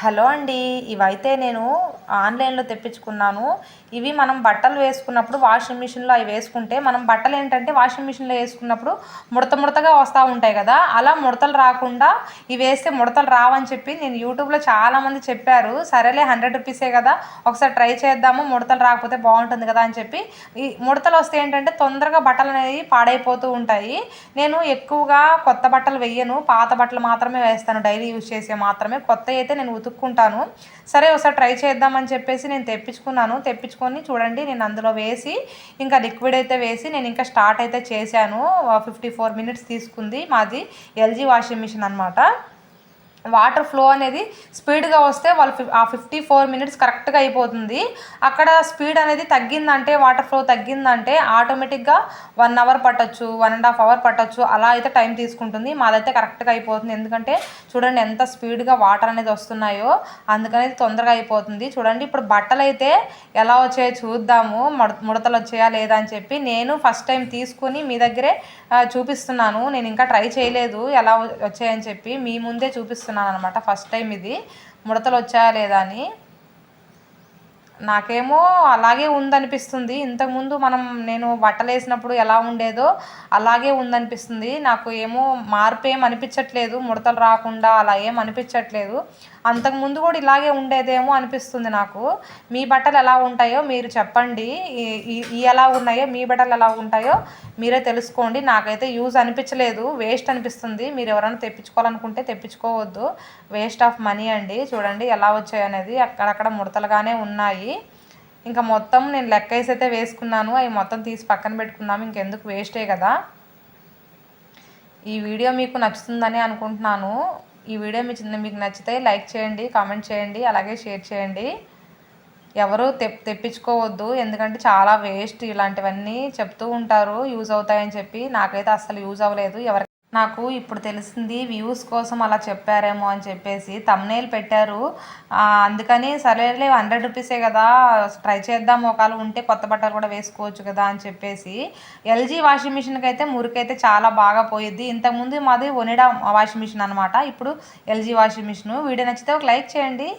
Hello అండి. ఇవైతే నేను ఆన్లైన్లో తెప్పించుకున్నాను. ఇవి మనం బట్టలు వేసుకున్నప్పుడు వాషింగ్ మిషన్లో అవి వేసుకుంటే మనం బట్టలు ఏంటంటే వాషింగ్ మిషన్లో వేసుకున్నప్పుడు ముడత ముడతగా వస్తూ ఉంటాయి కదా. అలా ముడతలు రాకుండా ఇవి వేస్తే ముడతలు రావని చెప్పి నేను యూట్యూబ్లో చాలామంది చెప్పారు. సరేలే హండ్రెడ్ రూపీసే కదా. ఒకసారి ట్రై చేద్దాము ముడతలు రాకపోతే బాగుంటుంది కదా అని చెప్పి. ఈ ముడతలు వస్తే ఏంటంటే తొందరగా బట్టలు అనేవి పాడైపోతూ ఉంటాయి. నేను ఎక్కువగా కొత్త బట్టలు వెయ్యను పాత బట్టలు మాత్రమే వేస్తాను. డైలీ యూజ్ చేసే మాత్రమే. కొత్త అయితే నేను ఉతుక్కుంటాను. సరే ఒకసారి ట్రై చేద్దామని చెప్పేసి నేను తెప్పించుకున్నాను. తెప్పించుకొని చూడండి నేను అందులో వేసి ఇంకా లిక్విడ్ అయితే వేసి నేను ఇంకా స్టార్ట్ అయితే చేశాను. ఫిఫ్టీ ఫోర్ మినిట్స్ తీసుకుంది మాది ఎల్జీ వాషింగ్ మిషన్ అనమాట వాటర్ ఫ్లో అనేది స్పీడ్గా వస్తే వాళ్ళు ఆ ఫిఫ్టీ ఫోర్ మినిట్స్ కరెక్ట్గా అయిపోతుంది. అక్కడ స్పీడ్ అనేది తగ్గిందంటే వాటర్ ఫ్లో తగ్గిందంటే ఆటోమేటిక్గా వన్ అవర్ పట్టచ్చు వన్ అండ్ హాఫ్ అవర్ పట్టచ్చు. అలా అయితే టైం తీసుకుంటుంది. మాదైతే కరెక్ట్గా అయిపోతుంది. ఎందుకంటే చూడండి ఎంత స్పీడ్గా వాటర్ అనేది వస్తున్నాయో అందుకని తొందరగా అయిపోతుంది. చూడండి ఇప్పుడు బట్టలు అయితే ఎలా వచ్చాయో చూద్దాము. ముడతలు వచ్చాయా లేదా అని చెప్పి నేను ఫస్ట్ టైం తీసుకుని మీ దగ్గరే చూపిస్తున్నాను. నేను ఇంకా ట్రై చేయలేదు ఎలా వచ్చాయని చెప్పి మీ ముందే చూపిస్తున్నాను. చేస్తున్నాను అనమాట ఫస్ట్ టైం ఇది. ముడతలు వచ్చాయా లేదా అని. నాకేమో అలాగే ఉందనిపిస్తుంది. ఇంతకుముందు మనం నేను బట్టలు వేసినప్పుడు ఎలా ఉండేదో అలాగే ఉందనిపిస్తుంది. నాకు ఏమో మార్పు ఏం అనిపించట్లేదు ముడతలు రాకుండా అలా ఏం అనిపించట్లేదు. అంతకుముందు కూడా ఇలాగే ఉండేదేమో అనిపిస్తుంది నాకు. మీ బట్టలు ఎలా ఉంటాయో మీరు చెప్పండి. ఈ ఎలా ఉన్నాయో మీ బట్టలు ఎలా ఉంటాయో మీరే తెలుసుకోండి. నాకైతే యూజ్ అనిపించలేదు వేస్ట్ అనిపిస్తుంది. మీరు ఎవరైనా తెప్పించుకోవాలనుకుంటే తెప్పించుకోవద్దు. వేస్ట్ ఆఫ్ మనీ అండి. చూడండి ఎలా వచ్చాయనేది. అక్కడక్కడ ముడతలుగానే ఉన్నాయి. ఇంకా మొత్తం నేను లెక్క వేసి అయితే వేసుకున్నాను. అవి మొత్తం తీసి పక్కన పెట్టుకున్నాము ఇంకెందుకు వేస్టే కదా. ఈ వీడియో మీకు నచ్చుతుందని అనుకుంటున్నాను. ఈ వీడియో మీ చిన్న మీకు నచ్చితే లైక్ చేయండి కామెంట్ చేయండి అలాగే షేర్ చేయండి. ఎవరు తెప్ తెప్పించుకోవద్దు. ఎందుకంటే చాలా వేస్ట్ ఇలాంటివన్నీ చెప్తూ ఉంటారు. యూజ్ అవుతాయని చెప్పి నాకైతే అస్సలు యూజ్ అవ్వలేదు. ఎవరి నాకు ఇప్పుడు తెలిసింది వ్యూస్ కోసం అలా చెప్పారేమో అని చెప్పేసి తమ్నేల్ పెట్టారు. అందుకని సరేలే హండ్రెడ్ రూపీసే కదా ట్రై చేద్దాం ఒకవేళ ఉంటే కొత్త బట్టలు కూడా వేసుకోవచ్చు కదా అని చెప్పేసి ఎల్జీ వాషింగ్ మిషన్కి అయితే మురికైతే చాలా బాగా పోయిద్ది. ఇంతకుముందు మాది ఒనిడా వాషింగ్ మిషన్ అనమాట ఇప్పుడు ఎల్జీ వాషింగ్ మిషన్ వీడియో నచ్చితే ఒక లైక్ చేయండి.